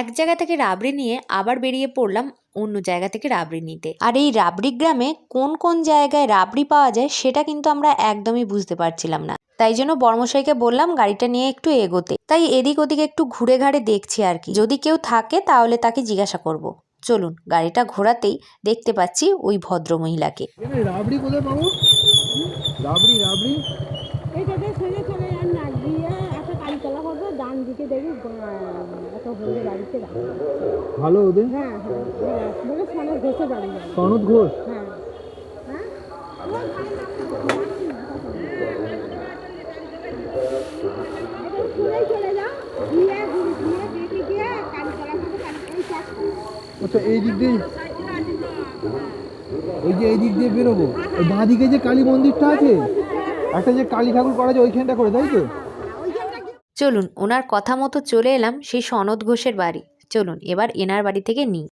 এক জায়গা থেকে রাবড়ি নিয়ে আবার বেরিয়ে পড়লাম অন্য জায়গা থেকে রাবড়ি নিতে। আর এই রাবড়ি গ্রামে কোন কোন জায়গায় রাবড়ি পাওয়া যায় সেটা কিন্তু আমরা একদমই বুঝতে পারছিলাম না। তাই জন্য বর্মশাইকে বললাম গাড়িটা নিয়ে একটু এগোতে। তাই এদিক ওদিক একটু ঘুরে ঘাড়ে দেখছি আর কি। যদি কেউ থাকে তাহলে তাকে জিজ্ঞাসা করব। চলুন গাড়িটা ঘোরাতেই দেখতে পাচ্ছি ওই ভদ্রমহিলাকে এখানে রাবড়ি কোথায় পাবো? রাবড়ি রাবড়ি। এইটাতে চলে যান না গিয়ে একটা কালীতলা হবে ডান দিকে দেখি বাড়িতে রাখা ভালো ওদের? হ্যাঁ হ্যাঁ হ্যাঁ। মানে বাড়ি। সনদ ঘোষ? হ্যাঁ। আচ্ছা এই দিক দিয়ে ওই যে এই দিক দিয়ে বেরোবো। ওই বাঁ দিকে যে কালী মন্দিরটা আছে একটা যে কালী ঠাকুর করা আছে ওইখানটা করে তাই তো? চলুন, ওনার কথা মতো চলে এলাম সেই সনদ ঘোষের বাড়ি। চলুন, এবার এনার বাড়ি থেকে নিই।